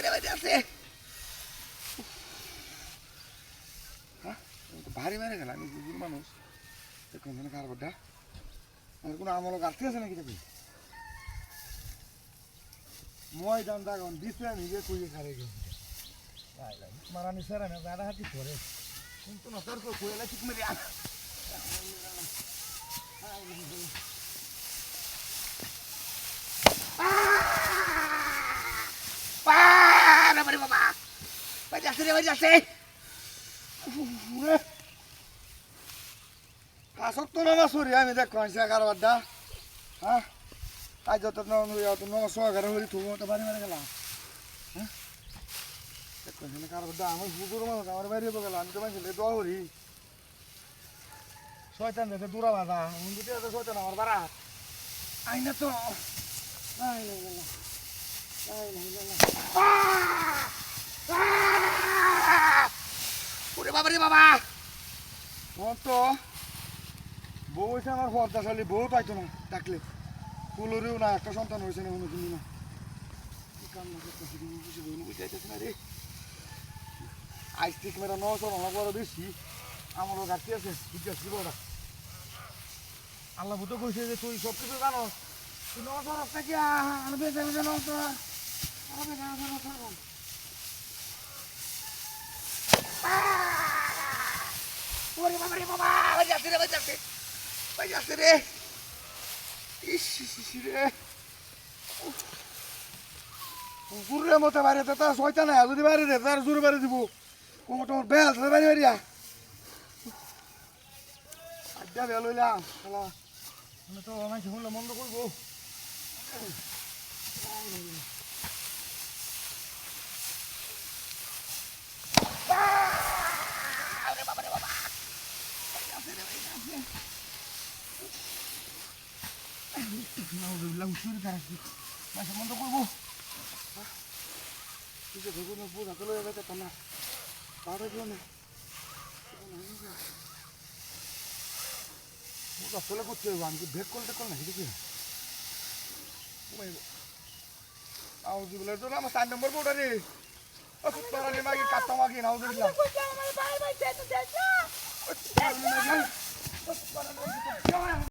যে আছে ভারী মেরে গেলাম আমি বুঝুর মানুষ দেখুন এখানে কার বড্ডা আমার কোনো আমল গাছতে আছে নাকি দেখি মই দাম দাগন দিছে আমি যে কুইয়ে খারে গেছি মারানি স্যার আমি গাড়া হাতি পরে কিন্তু না তোর কো কুয়েলা ঠিক মেরে আ Váyase, váyase. কাছত তো নামা সরি আমি দেখ কইছে কারবারটা হ্যাঁ? আজ যত নাম যত নাম সহকারে হরি থুব তো বাড়ি মারে গেলাম। হ্যাঁ? মানুষ আমার বাইরে গেল আমি তো মাইছিলে দোয়া করি। শয়তান দেখে দূরা বাধা মুন্দিতে আছে শয়তান আমার বাড়া। ওরে বাবা, রে তো বউ পাইতো না ডাকলে। ফুলরেও না, একটা সন্তান হয়েছে না কোনো না। কান্না করতেছি কিছু বুঝাইতেছে না রে। আইস ঠিক মেরা আছে জিজ্ঞাস কি বড় আল্লাহ ভূত কইছে যে তুই সব কিছু জানো তুই নশো রাস্তা কি আনবে যাবে নশো আনবে যাবে নশো ওরে বাবা রে বাবা বাজাতে রে বাজাতে বাজাতে রে। ইস ইস, ইস রে। কুকুরের মতো বাইরে তো তার ছয়টা নাই যদি বাইরে রে তার জোরে বাইরে দিব। কোমর টোমর বেল তার বাইরে বাড়িয়া আড্ডা বেল হইলাম খেলা আমি তো অনেক শুনলে মন্দ করব নাউজুবিল্লাহ উসুর খারাপ মাসে মন্দ করব কিছু ভেবে না বুঝা তো লয়ে গেছে না পাড়ে দিও না বুঝা ফলে করতে হইব আমি ভেদ কর না সেটা কি নাউজুবিল্লাহ তো আমার চার নম্বর বোর্ডা রে মাগি কাট্টা মাগি নাউজুবিল্লাহ আমার よいしょ。